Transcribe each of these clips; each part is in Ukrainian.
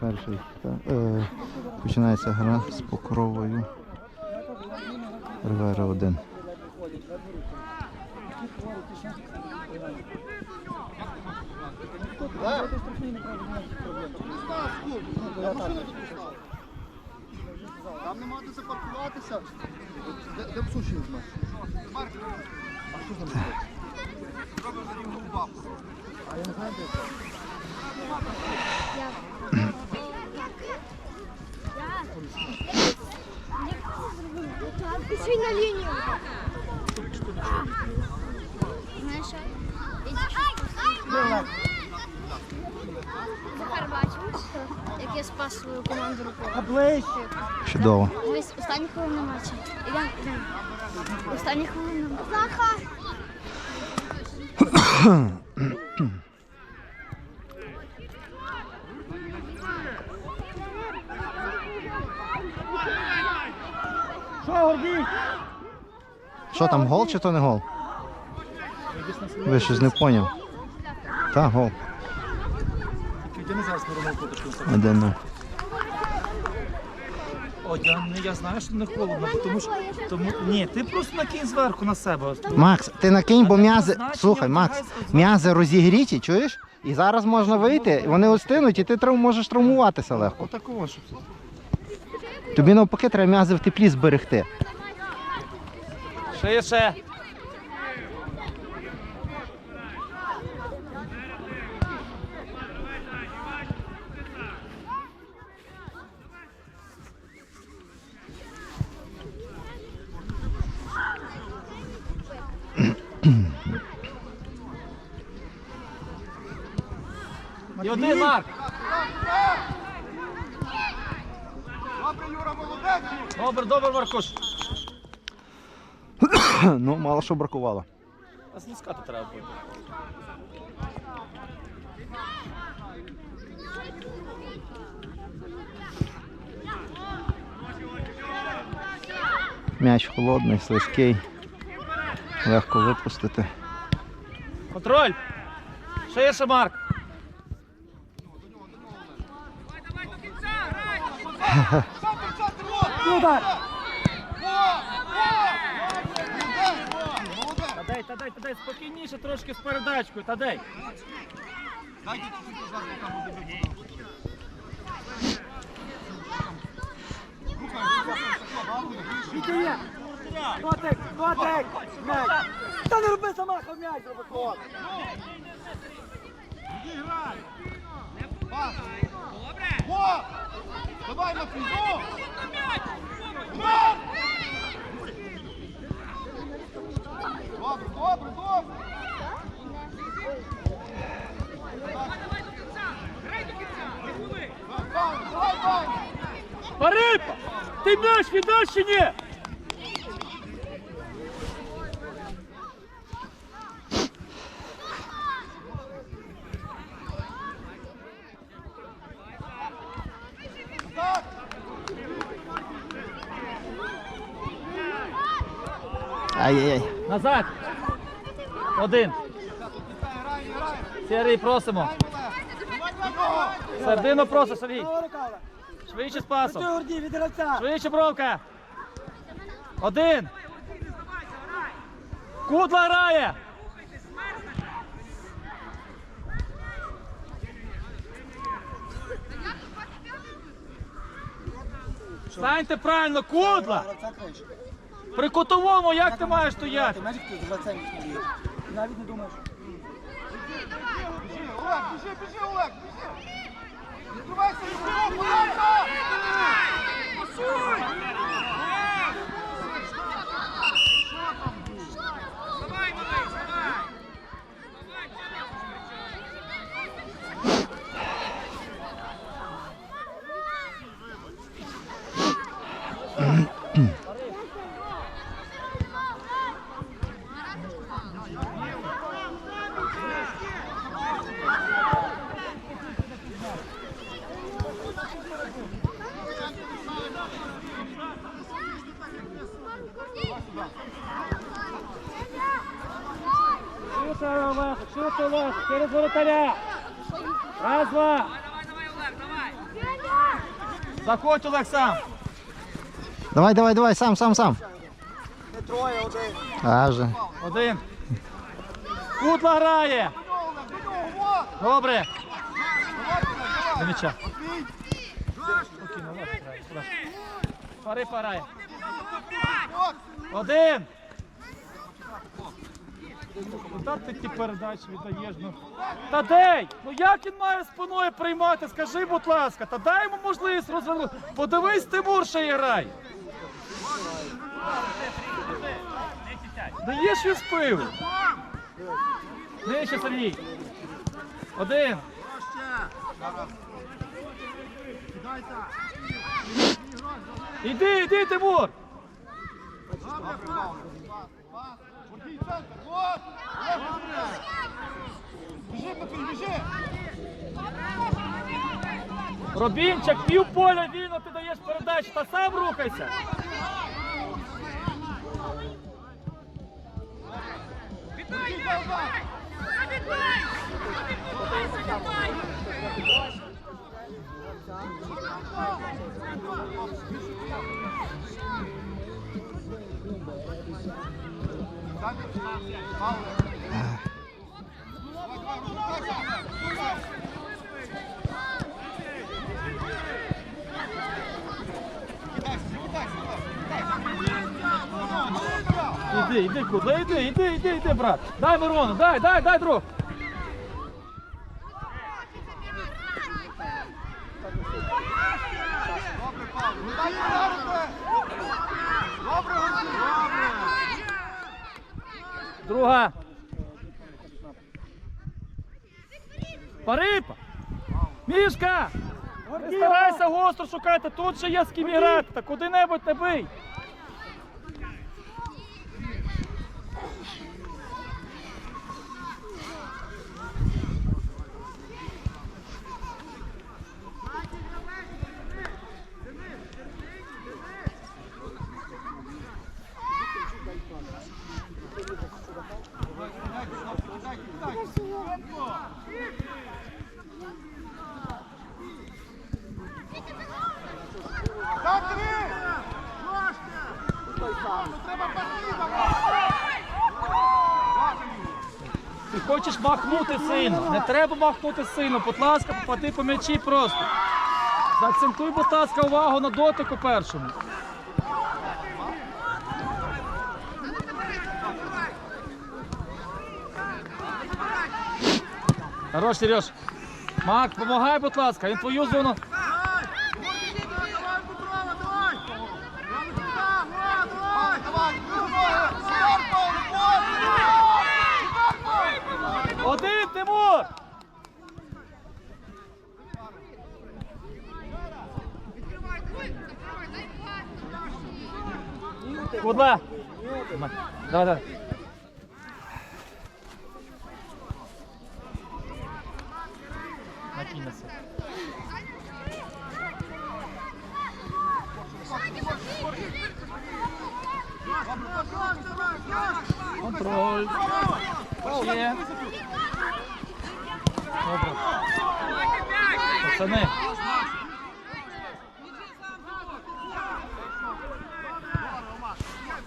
Перший. та- е, починається гра з покровою. Ривера 1. Там нема де запаркуватися. Де, де в суші візьмеш? А що там? А я не знаю, де це. Пішли на лінію. Знаєш. Захар бачив, як я спас свою команду рукою. Чудово. Останні хвилини матчу. Ідемо. Останні хвилини. Захар! Що там, гол чи то не гол? Ви щось не поняв. Та, гол. Один ну. О, я, я знаю, що не холодно, бо тому що тому ні, ти просто накинь зверху на себе. Макс, ти накинь, бо м'язи. Слухай, Макс, м'язи розігріті, чуєш? І зараз можна вийти, вони остинуть, і ти трав- можеш травмуватися легко. Отакого, щоб Тобі навпаки треба м'язи в теплі зберегти. Ще ще. І один Марк. Добре, Юра, молодець! Добре, добре, Маркуш. Ну, мало що бракувало. А зліскати треба буде. М'яч холодний, слизький. Легко випустити. Контроль. Ще є ще Марк. Тадей, тадей, тадей, спокійніше трошки з передачкою, тадей. Котик, котик! М'яч! Та не роби сама, м'яч роби кот! Во! Давай, Матвій! Во! Добре, добре, добре! Давай, давай, давай! Парипа! Ти м'яч віддаш чи ні? Ай-яй-яй. Назад. Один. Сергій, просимо. Сердину просить, Сергій. Швидше з пасом. Швидше бровка. Один. Кудла грає. Станьте правильно, кудла! При кутовому як ти маєш стояти? Ти знаєш, як ти з гравцем навіть не думаєш. Біжи, Олег, біжи, біжи, Олег, біжи! Відкривайся, Юрко, Олег! Швидше, Олег, швидше, Олег, через воротаря. Раз, два. Заходь, Олег, сам. Давай, давай, давай, сам, сам, сам. Не троє, один. А вже. Один. Кутла грає. Добре. До м'яча. Спокійно, Олег грає. Пари парає. Один. Куди ти ті передачі віддаєш? Ну? Тадей! Ну як він має спиною приймати? Скажи, будь ласка, та дай йому можливість розвернути. Подивись, Тимур ще грай. Даєш він спив. Нижче, Сергій. Один. Іди, іди, Тимур. Біжи, Матвій, біжи! Робінчик, пів поля вільно ти даєш передачу, та сам рухайся. Іди, іди, куди, іди, іди, іди, іди, брат. Дай Мирону, дай, дай, дай, друг. Добре, Гурсі, добре! Друга. Парипа. Мішка! Не старайся гостро шукати, тут ще є з ким грати, та куди-небудь не бий. Ти хочеш махнути сильно. Не треба махнути сильно. Будь ласка, попади по м'ячі просто. Заакцентуй, будь ласка, увагу на дотику першому. Хорош, Сереж. Мак, помагай, будь ласка, він твою зону. Давай, давай! Зверху, Зверху! Один, Тимур! Куда? Давай, давай. Накинь на себе. Контроль. Ще. Добре. Пацани.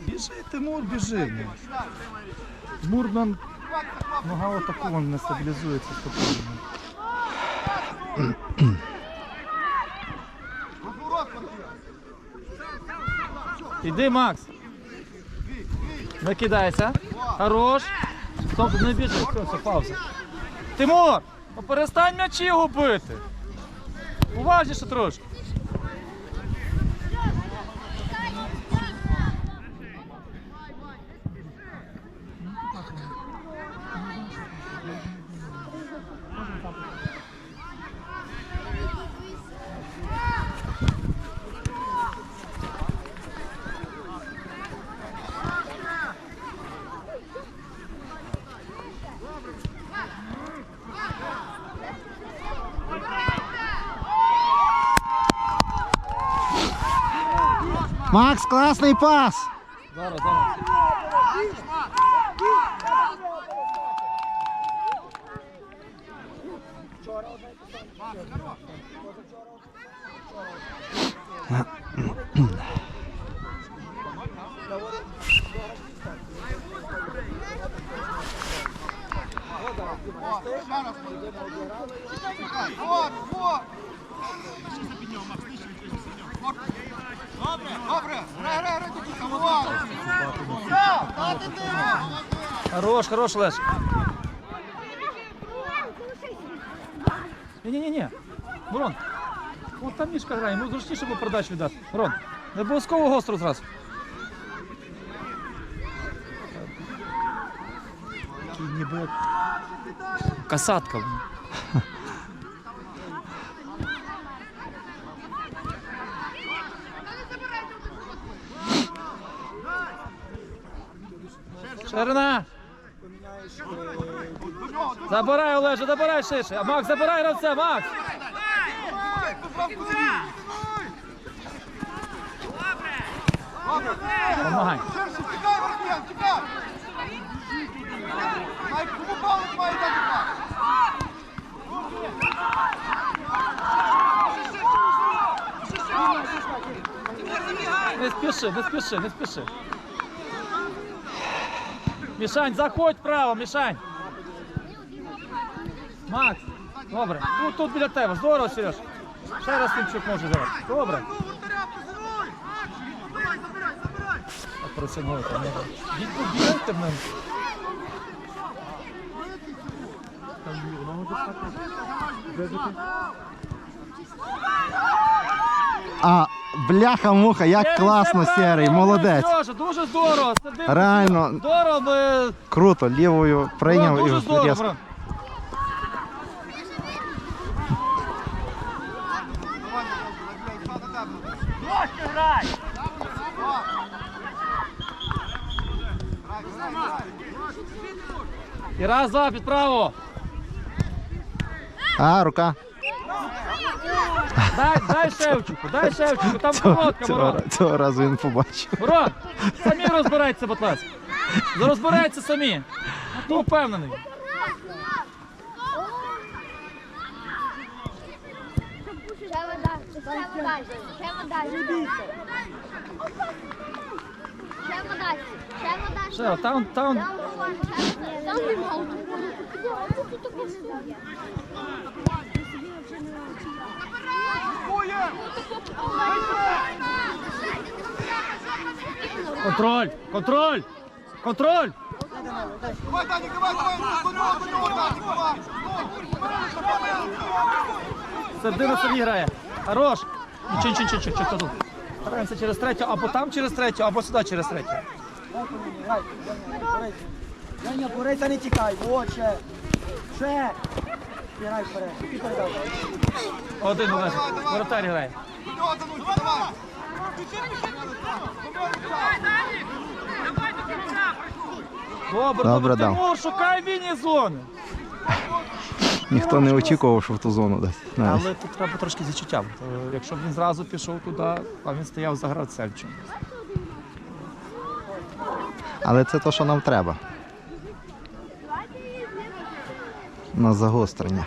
Біжи, Тимур, біжи. Мурман нога отаку не стабілізується спокійно. Іди, Макс. Не кидайся. Хорош. Стоп, не біжи, все, все, пауза. Тимур, ну перестань м'ячі губити. Уважніше трошки. Макс, класний пас! Зараз, зараз. Вот, вот. Добре, добре. Грай, грай, грай, до кінця. Вот. Все, дати ти. Хорош, хорош, Леш. Ні-ні-ні. Мирон. От там мішка грає, йому зручніше було передачу віддати. Мирон, не обов'язково гостро зразу. Такий ніби касатка. Ширина! Забирай, Олеже, забирай ширше. А Макс, забирай гравця, Макс! Помагай. Не спіши, не спіши, не спіши. Мішань, заходь вправо, Мішань. Макс, добре. Тут, тут біля тебе. Здорово, Сереж. Ще раз Тимчук може зараз. Добре. Діть побігайте в мене. А, бляха-муха, як класно, серий, молодець. Сережа, дуже здорово. Реально. Здорово, ми... Круто, лівою прийняв і здорово, І раз, два, під право. А, рука. Дай, дай Шевчику, дай Шевчику, там коротка, цього, Мирон. цього разу він побачив. Мирон, самі розбирайтеся, будь ласка. Розбирайтеся самі. Ти впевнений. Ще вода, ще вода, ще вода. Ще вода, ще вода. Ще, там, там, Там контроль, контроль, контроль. Давай, Данік, давай, давай. До нього, Данік, давай. Середина собі грає. Хорош. Нічого, нічого, нічого, тут. Граємося через третю, або там через третю, або сюди через третю. Женя, борися, не тікай. От, ще. Ще. Грай вперед. І передав. Один Олежик, воротар грає. Добре, Добре. Тимур, шукай вільні зони. Ніхто не очікував, що в ту зону дасть. навіть. Але тут треба трошки з відчуттям. Якщо б він зразу пішов туди, а він стояв за гравцем. Але це те, що нам треба. На загострення.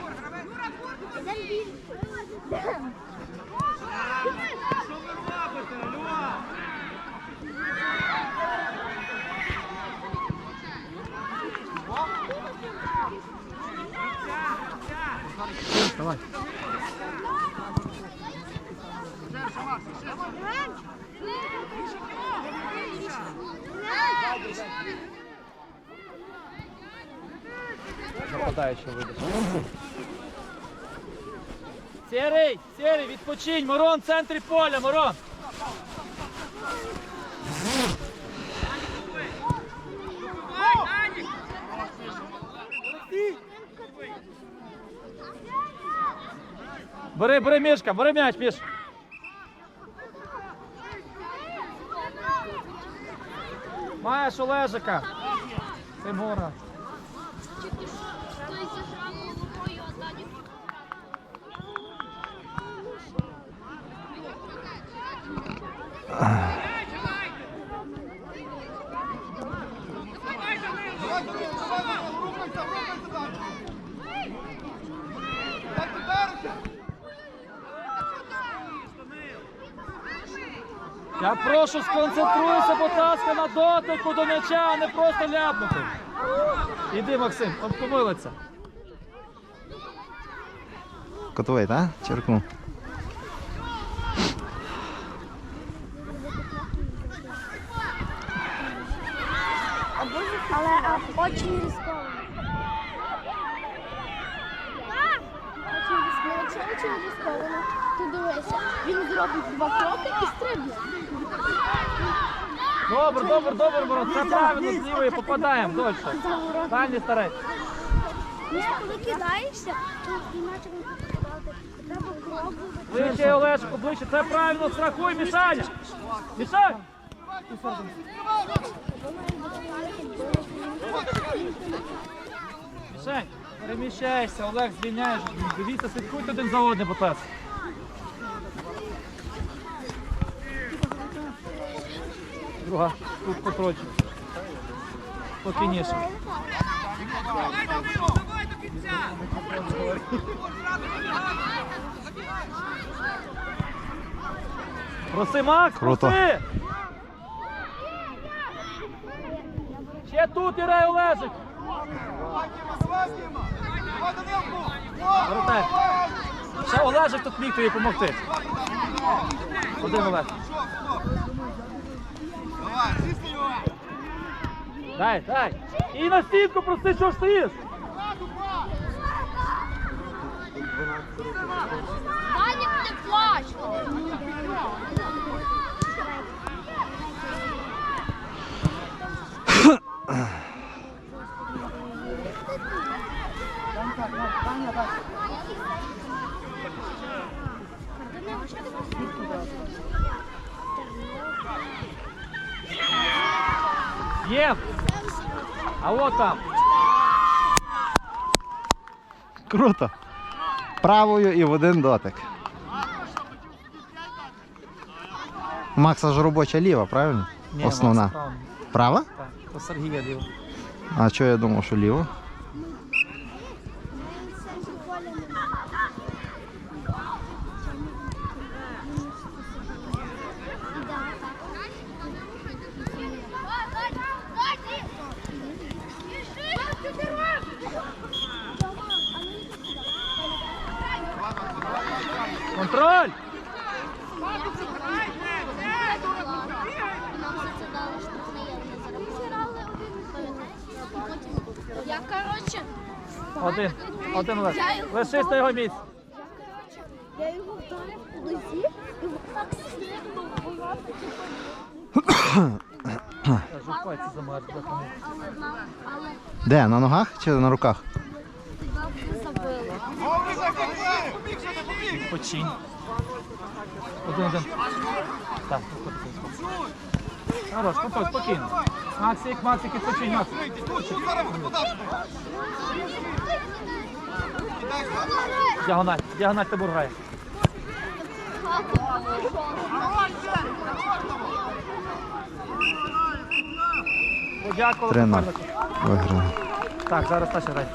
Нападаючий видиш. Серий, Серий, відпочинь, Мирон, в центрі поля, Мирон. Бери, бери мішка, бери м'яч, міш. Маєш Олежика. Тимура. Давай, Данусь, давай, давай, рухайся, рухайся, Данік. Як ти вдаришся? Я прошу сконцентруйся, будь ласка, на дотику до м'яча, а не просто ляпнути. Іди, Максим, он помилиться. Котовий, так? Черкнув. Але а, очень рисково. Якщо очень рисковано, ти дивися, він зробить два кроки і стрибне. Добре, добре, добре, Мороз. Це правильно з лівої попадаємо дольше. Дальні старай. Ну, коли кидаєшся, то іначе не попадати. Треба пробувати. Ближче, Олешко, ближче. Це правильно, страхуй, Мішаня. Мішань! Мішань, переміщайся, Олег, звільняєш. Дивіться, слідкуйте один за одним, будь ласка. Друга, тут потрочі. Спокійніше. Проси, Макс, Круто. проси! Ще тут Ірей Олежик. Вертай. Ще Олежик тут міг тобі допомогти. Один Олег. Дай, дай. І на стінку проси, що ж стоїш? Данік не плач. Є. А от там. Круто. Правою і в один дотик. Макса ж робоча ліва, правильно? Ні, Основна. Макс, правильно. Права? Так, то Сергія ліво. А що я думав, що ліво? Контроль! Я, коротше, Один. Його Лишись на його місці. я його вдарив у лизі, і так була. Але Де? На ногах чи на руках? Починь. Один, один. Так, виходь. Хорош, контроль, спокійно. Максик, Максик, відпочинь, Макс. Діагональ, діагональ тебе грає. Подякували. Тренер. Виграли. Так, зараз Саша грає.